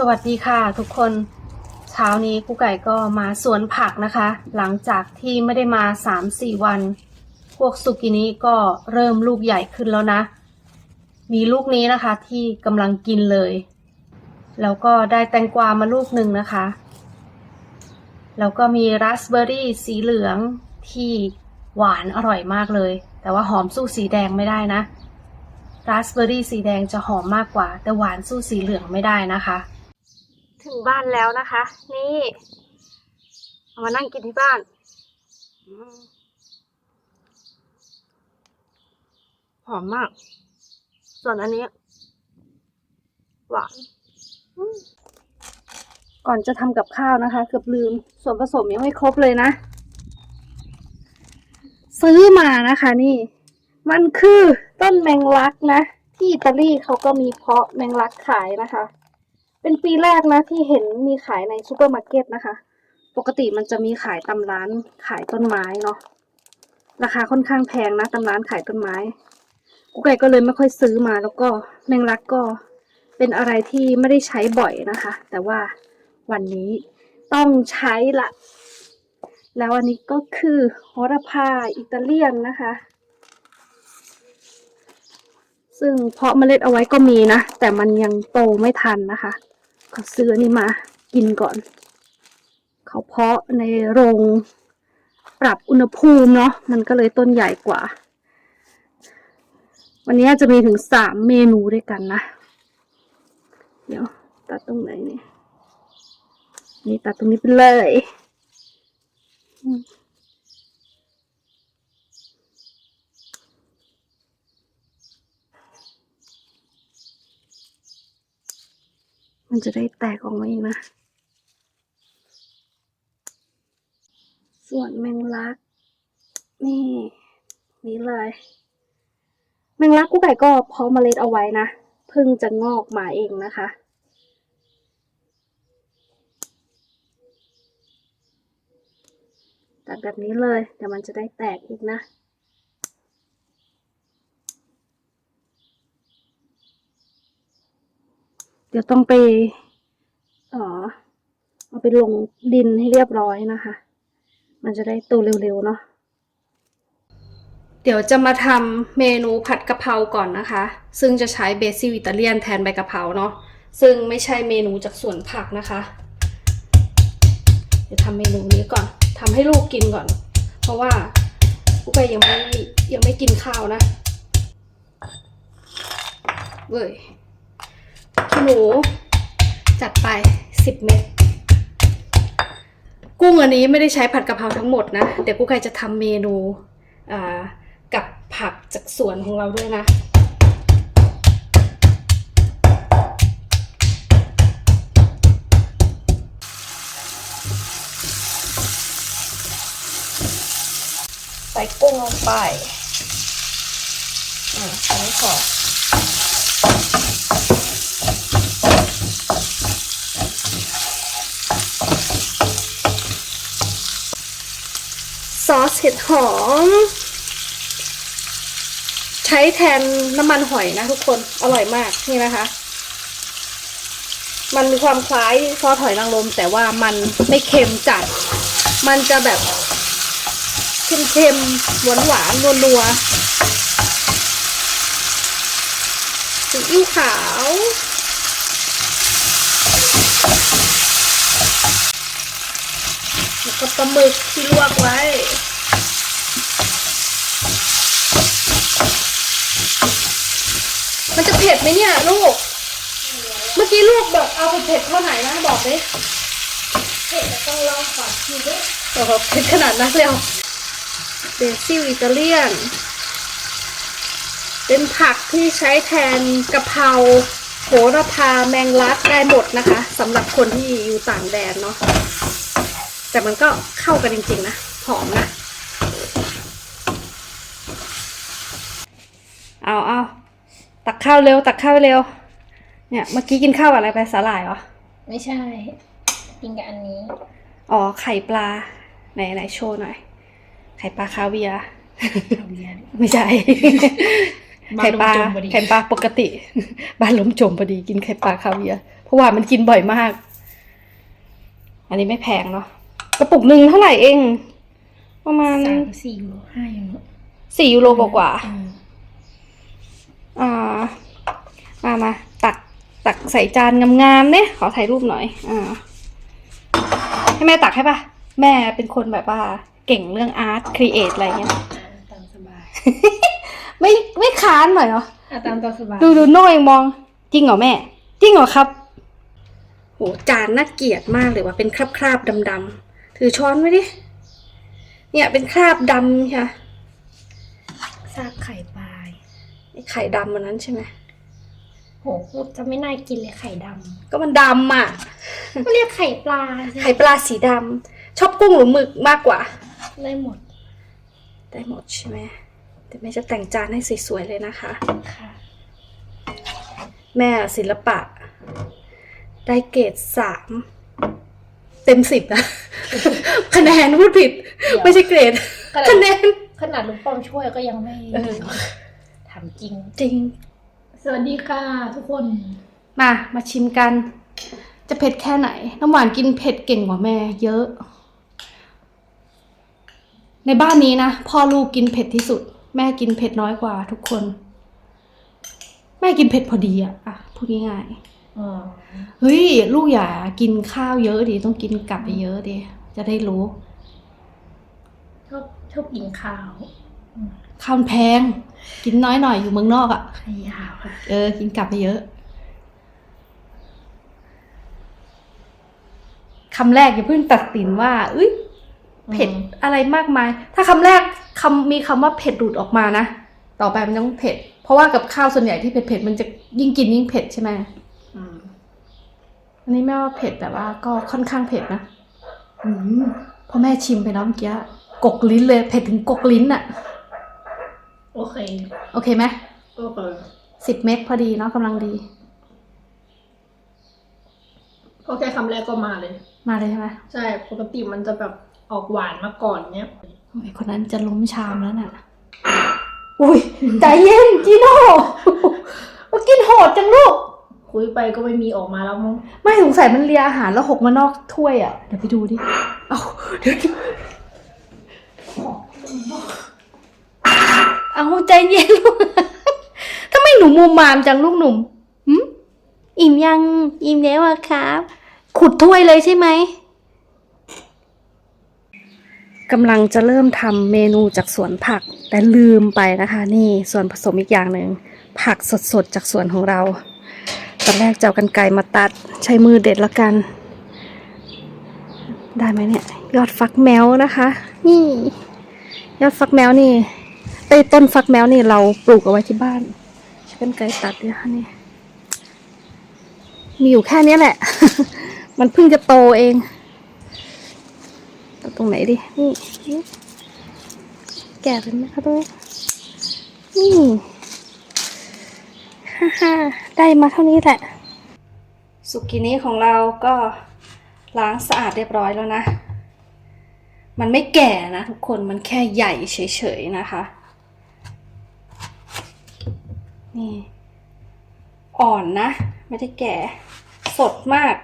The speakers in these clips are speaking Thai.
สวัสดีค่ะทุกคนเช้านี้กูไก่ก็มาสวนผักนะคะ หลังจากที่ไม่ได้มา 3-4 วัน พวกสุกินี้ก็เริ่มลูกใหญ่ขึ้นแล้วนะ มีลูกนี้นะคะที่กำลังกินเลย แล้วก็ได้แตงกวามาลูกหนึ่งนะคะ แล้วก็มีราสเบอร์รี่สีเหลืองที่หวานอร่อยมากเลย แต่ว่าหอมสู้สีแดงไม่ได้นะราสเบอร์รี่สีแดงจะหอมมากกว่า แต่หวานสู้สีเหลืองไม่ได้นะคะ ถึงบ้านแล้วนะคะ นี่เอามานั่งกินที่บ้าน หอมมาก ส่วนอันนี้ หวานก่อนจะทำกับข้าวนะคะ เกือบลืม ส่วนผสมยังไม่ครบเลยนะ ซื้อมานะคะนี่ มันคือต้นแมงลักนะ ที่อิตาลีเขาก็มีเพาะแมงลักขายนะคะ เป็นปีแรกนะที่เห็นมีขายในซูเปอร์มาร์เก็ตนะคะ ปกติมันจะมีขายตามร้านขายต้นไม้เนาะ ราคาค่อนข้างแพงนะตามร้านขายต้นไม้กุ๊กไก่ก็เลยไม่ค่อยซื้อมา แล้วก็แมงลักก็เป็นอะไรที่ไม่ได้ใช้บ่อยนะคะ แต่ว่าวันนี้ต้องใช้ละ แล้วอันนี้ก็คือโหระพาอิตาเลียนนะคะ ซึ่งเพาะเมล็ดเอาไว้ก็มีนะ แต่มันยังโตไม่ทันนะคะ ก็ซื้ออนนี้มากินก่อน เขาเพาะในโรงปรับอุณหภูมิเนาะมันก็เลยต้นใหญ่กว่า วันนี้จะมีถึงสามเมนูด้วยกันนะ เดี๋ยวตัดตรงไหนเนี่ยนี่ตัดตรงนี้ไปเลย มันจะได้แตกออกมาอีกนะ ส่วนแมงลัก นี่ นี่เลย แมงลักกูไก่ก็เพาะเมล็ดเอาไว้นะ เพิ่งจะงอกมาเองนะคะตัดแบบนี้เลย เดี๋ยวมันจะได้แตกอีกนะ ดี๋ยวต้องไปเออเอาไปลงดินให้เรียบร้อยนะคะ มันจะได้โตเร็วๆเนาะเดี๋ยวจะมาทำเมนูผัดกะเพราก่อนนะคะ ซึ่งจะใช้เบซิลอิตาเลียนแทนใบกะเพราเนาะซึ่งไม่ใช่เมนูจากสวนผักนะคะ เดี๋ยวทำเมนูนี้ก่อนทำให้ลูกกินก่อน เพราะว่าลูกไปยังไม่ยังไม่กินข้าวนะเว้ย หนูจัดไปสิบเม็ดกุ้งอันนี้ไม่ได้ใช้ผัดกะเพราทั้งหมดนะ เดี๋ยวกูไก่จะทำเมนูอ่ากับผักจากสวนของเราด้วยนะใส่กุ้งลงไปอ่าอันนี้พอ เห็ดหอม ใช้แทนน้ำมันหอยนะทุกคนอร่อยมากนี่นะคะ มันมีความคล้ายซอสหอยนางรมแต่ว่ามันไม่เค็มจัด มันจะแบบเค็มๆหวานหวานๆนัวๆซีอิ๊วขาว แล้วก็ปลาหมึกที่ลวกไว้ มันจะเผ็ดไหมเนี่ยลูก เมื่อกี้ลูกแบบเอาเผ็ดเท่าไหนนะบอกดิเผ็ดแล้วต้องลองก่อนทีด้วยโอ้โหเผ็ดขนาดนั้นเลยเหรอเบซิลอิตาเลียน เป็นผักที่ใช้แทนกะเพราโหระพาแมงลักได้หมดนะคะสำหรับคนที่อยู่ต่างแดนเนาะแต่มันก็เข้ากันจริง ๆ นะ หอมนะ เอาเอา ข้าวเร็ว ตักข้าวเร็ว เนี่ยเมื่อกี้กินข้าวกับอะไรไปสาหร่ายเหรอ ไม่ใช่ กินกับอันนี้ อ๋อไข่ปลา ไหนไหนโชว์หน่อย ไข่ปลาคาเวียร์ไม่ใช่บ้านไข่ปลาลมจมพอดีไข่ปลาปกติ บ้านล้มจมพอดีกินไข่ปลาคาเวียร์เพราะว่ามันกินบ่อยมาก อันนี้ไม่แพงเนาะกระปุกหนึ่งเท่าไหร่เอง ประมาณสามสี่ยูโรห้ายูโรสี่ยูโรกว่าๆ อืมอ่ามามาตักตักใส่จานงามๆเนี่ยขอถ่ายรูปหน่อยอ่าให้แม่ตักให้ปะแม่เป็นคนแบบว่าเก่งเรื่องอาร์ตครีเอทอะไรเงี้ยตามสบาย ไม่ไม่ค้านหน่อยเหรออะตามตัวสบายดูดูโน่ยังมอง จริงเหรอแม่ จริงเหรอครับโหจานน่าเกลียดมากเลยว่ะเป็นคราบคราบดำๆถือช้อนไว้ดิเนี่ยเป็นคราบดำใช่ปะซากไข่ปลาย ไอ้ไข่ดำมันนั้นใช่ไหมโหพูดจะไม่น่ากินเลยไข่ดก็มันดำอะำก็เรียกไข่ปลาสิไข่ปลาสีดำชอบกุ้งหรือหมึกมากกว่าได้หมด ได้หมดใช่ไหมแต่แม่จะแต่งจานให้สวยๆเลยนะคะ ค่ะ แม่ศิลปะ ได้เกรดสามเต็มสิบนะ คะแนนพูดผิดเดี๋ยวไม่ใช่เกรดขนาดคะแนน ขนาดลุงป้อมช่วยก็ยังไม่ เออถามจริง จริง สวัสดีค่ะทุกคน มามาชิมกัน จะเผ็ดแค่ไหน น้ำหวานกินเผ็ดเก่งกว่าแม่ เยอะ ในบ้านนี้นะพ่อลูกกินเผ็ดที่สุด แม่กินเผ็ดน้อยกว่าทุกคน แม่กินเผ็ดพอดีอะอะพูดง่ายๆอ๋อเฮ้ย ลูกอย่ากินข้าวเยอะดิต้องกินกลับไปเยอะดิจะได้รู้ ชอบชอบกินข้าว ข้าวมันแพง กินน้อยหน่อยอยู่เมืองนอกอะ่ะไข่ยาวค่ะ เออ กินกลับไปเยอะคำแรกอย่าเพิ่งตัดสินว่าเอ้ยเผ็ดอะไรมากมาย ถ้าคำแรกคำมีคำว่าเผ็ดหลุดออกมานะต่อไปมันต้องเผ็ด เพราะว่ากับข้าวส่วนใหญ่ที่เผ็ดๆมันจะยิ่งกินยิ่งเผ็ดใช่ไหมอืมอันนี้แม่ว่าเผ็ดแต่ว่าก็ค่อนข้างเผ็ดนะอืมพอแม่ชิมไปแล้วเมื่อกี้กกลิ้นเลยเผ็ดถึงกกลิ้นอะ โอเค โอเคไหมโอเคสิบเม็ดพอดีเนาะกำลังดีเพราะแค่คำแรกก็มาเลย มาเลยใช่ไหมใช่ปกติมันจะแบบออกหวานมาก่อนเนี้ยโอ้ยคนนั้นจะล้มชามแล้วน่ะ อุ้ยใจเย็นจีโน่ว่ากินโหดจังลูก คุยไปก็ไม่มีออกมาแล้วมั้ง ไม่สงสัยมันเลียอาหารแล้วหกมานอกถ้วยอะ เดี๋ยวไปดูดิ เอาเดี๋ยว เอาใจเย็นลูกทำไมหนูมุมมามจังลูกหนุ่มอิ่มยังอิ่มแล้วอะครับ ขุดถ้วยเลยใช่ไหมกำลังจะเริ่มทำเมนูจากสวนผัก แต่ลืมไปนะคะ นี่ส่วนผสมอีกอย่างหนึ่งผักสดๆจากสวนของเราตอนแรกจะเอากันไกรมาตัดใช้มือเด็ดแล้วกัน ได้ไหมเนี่ย ยอดฟักแมวนะคะ นี่ ยอดฟักแมวนี่ ไอ้ต้นฟักแมวนี่เราปลูกเอาไว้ที่บ้านใช้กันไกรตัดเนี่ยค่ะนี่มีอยู่แค่นี้แหละ มันเพิ่งจะโตเองตัดตรงไหนดิ นี่ แก่เป็นไหมคะด้วยนี่ฮ่าฮ่าได้มาเท่านี้แหละ สุกินี้ของเราก็ล้างสะอาดเรียบร้อยแล้วนะ มันไม่แก่นะทุกคน มันแค่ใหญ่เฉยๆนะคะ นี่ อ่อนนะ ไม่ได้แก่ สดมาก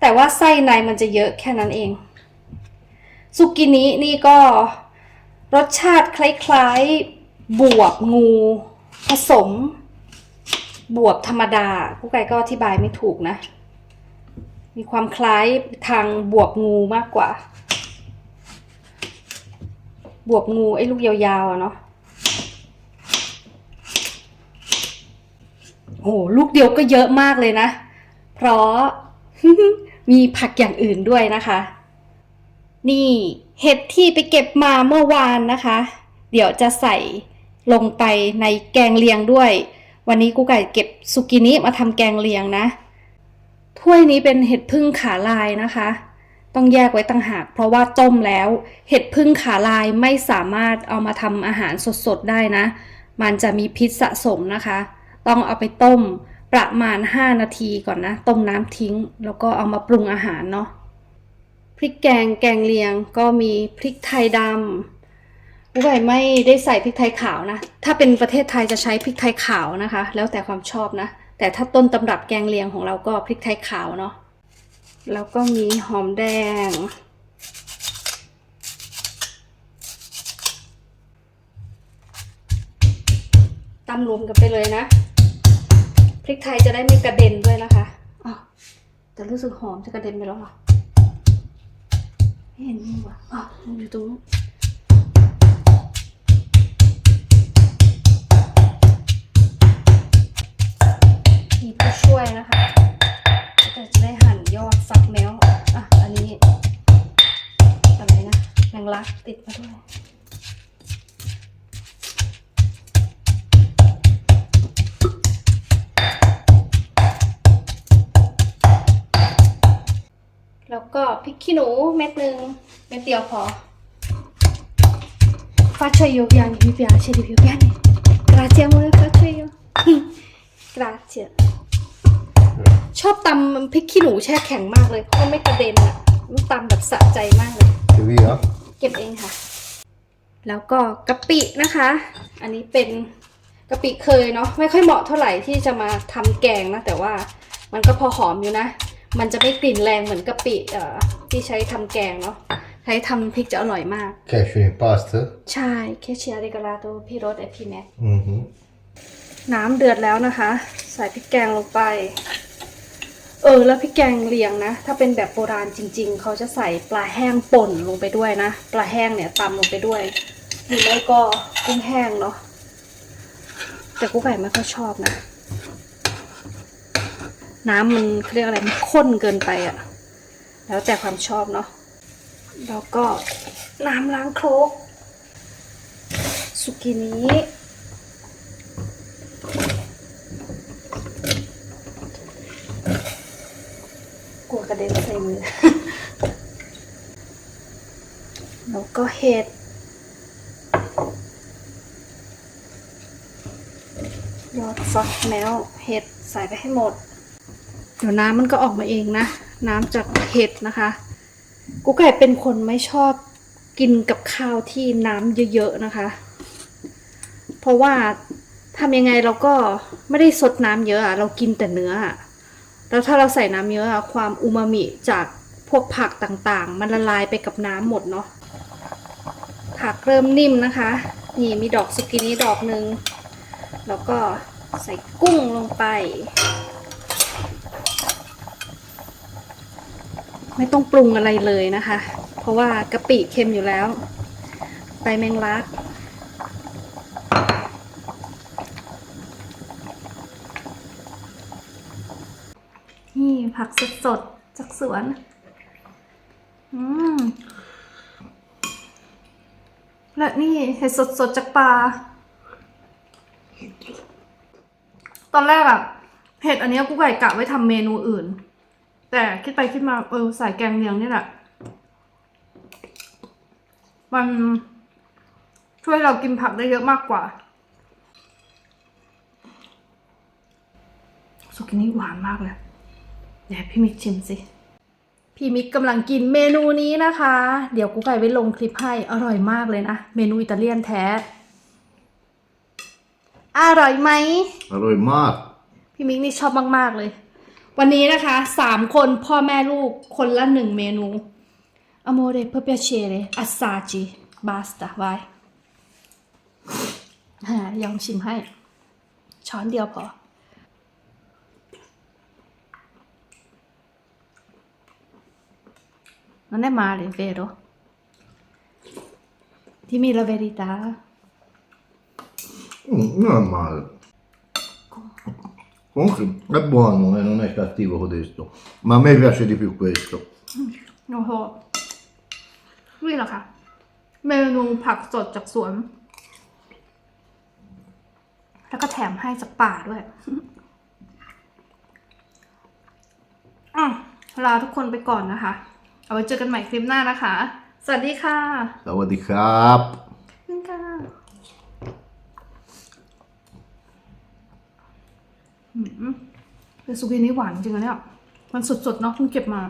แต่ว่าไส้ในมันจะเยอะแค่นั้นเองสุกินี้นี่ก็รสชาติคล้ายๆ บวบงู ผสม บวบธรรมดา ผู้ไก่ก็อธิบายไม่ถูกนะ มีความคล้ายทางบวบงูมากกว่า บวบงูไอ้ลูกยาวๆอะเนาะ อ้ลูกเดียวก็เยอะมากเลยนะ เพราะ มีผักอย่างอื่นด้วยนะคะ นี่เห็ดที่ไปเก็บมาเมื่อวานนะคะ เดี๋ยวจะใส่ลงไปในแกงเลียงด้วย วันนี้กูไก่เก็บสุกินิมาทำแกงเลียงนะ ถ้วยนี้เป็นเห็ดพึ่งขาลายนะคะ ต้องแยกไว้ต่างหาก เพราะว่าต้มแล้ว เห็ดพึ่งขาลายไม่สามารถเอามาทำอาหารสดๆได้นะ มันจะมีพิษสะสมนะคะ ต้องเอาไปต้มประมาณ 5 นาทีก่อนนะ ต้มน้ำทิ้ง แล้วก็เอามาปรุงอาหารเนาะพริกแกงแกงเลียงก็มีพริกไทยดำผู้ใหญ่ไม่ได้ใส่พริกไทยขาวนะ ถ้าเป็นประเทศไทยจะใช้พริกไทยขาวนะคะ แล้วแต่ความชอบนะ แต่ถ้าต้นตำรับแกงเลียงของเราก็พริกไทยขาวเนาะแล้วก็มีหอมแดง ตำรวมกันไปเลยนะ พริกไทยจะได้ไม่กระเด็นด้วยนะคะอ๋อแต่รู้สึกหอมจะกระเด็นไปแล้วเหรอไม่เห็นนี่หว่ะอ๋อมันอยู่ตรงนู้นมีผู้ช่วยนะคะก็จะได้หั่นยอดฟักแมวอะ อันนี้ อะไรนะแมงลักติดมาด้วย ก็พริกขี้หนูเม็ดหนึ่งเม็ดเดียวพอ Faccio io piani, mi piace di più piani. Grazie amore, faccio io. Grazie. ชอบตำพริกขี้หนูแช่แข็งมากเลยเพราะมันไม่กระเด็นอะมันตำแบบสะใจมากเลย Che via? เก็บเองค่ะ แล้วก็กะปินะคะ อันนี้เป็นกะปิเคยเนาะไม่ค่อยเหมาะเท่าไหร่ที่จะมาทำแกงนะแต่ว่ามันก็พอหอมอยู่นะ มันจะไม่กลิ่นแรงเหมือนกะปิเอ่อที่ใช้ทำแกงเนาะใช้ทำพริกจะอร่อยมาก Cashew in pasta? ใช่แค่เชียร์ริกาลาโตพี่รสไอพี่แม็ก Mhm. น้ำเดือดแล้วนะคะ ใส่พริกแกงลงไป เออ แล้วพริกแกงเลียงนะ ถ้าเป็นแบบโบราณจริง ๆ เขาจะใส่ปลาแห้งป่นลงไปด้วยนะ ปลาแห้งเนี่ยตำลงไปด้วยหรือไม่ก็กุ้งแห้งเนาะแต่กุ้งไก่ไม่ค่อยชอบนะ น้ำมันเขาเรียกอะไรมันข้นเกินไปอะแล้วแต่ความชอบเนาะแล้วก็น้ำล้างโครกสุกินี้กลัวกระเด็นใส่มือ แล้วก็เห็ด ยอดฟักแมวเห็ดใส่ไปให้หมด ดี๋ยวน้ำมันก็ออกมาเองนะ น้ำจากเห็ดนะคะกุ๊กไก่เป็นคนไม่ชอบกินกับข้าวที่น้ำเยอะๆนะคะ เพราะว่าทำยังไงเราก็ไม่ได้สดน้ำเยอะอะเรากินแต่เนื้ออะแล้วถ้าเราใส่น้ำเยอะอะความอูมามิจากพวกผักต่างๆ มันละลายไปกับน้ำหมดเนาะผักเริ่มนิ่มนะคะ นี่มีดอกสุกินี่ดอกหนึ่งแล้วก็ใส่กุ้งลงไป ไม่ต้องปรุงอะไรเลยนะคะ เพราะว่ากะปิเค็มอยู่แล้ว ไปแมงลักนี่ผักสดๆจากสวน อืม และนี่เห็ดสดๆจากป่า ตอนแรกอะเห็ดอันนี้กูไก่กะไว้ทำเมนูอื่น แต่คิดไปคิดมาเออใส่แกงเลียงนี่แหละ มันช่วยเรากินผักได้เยอะมากกว่าสุกินี่หวานมากเลยเดี๋ยวพี่มิกชิมสิ พี่มิกกำลังกินเมนูนี้นะคะ เดี๋ยวกูไก่ไว้ลงคลิปให้อร่อยมากเลยนะ เมนูอิตาเลียนแท้ อร่อยไหม Allora, ma พี่มิกนี่ชอบมาก ๆ เลย วันนี้นะคะสามคนพ่อแม่ลูกคนละหนึ่งเมนู Amore per piacere assaggi basta vai ฮะยอมชิมให้ ช้อนเดียวพอ Non è male, vero? Dimmi la verità. mm, non è male. Comunque è buono e non è cattivo questo. Ma a me piace di più questo. โอ้โหนี่แหละค่ะ เมนูผักสดจากสวน แล้วก็แถมให้จากป่าด้วยอะลาทุกคนไปก่อนนะคะ เอาไว้เจอกันใหม่คลิปหน้านะคะ สวัสดีค่ะ Sawadee krap. นี่ค่ะอืม เป็นสุกี้นี้หวานจริงๆนะเนี่ย มันสดๆเนาะเพิ่งเก็บมา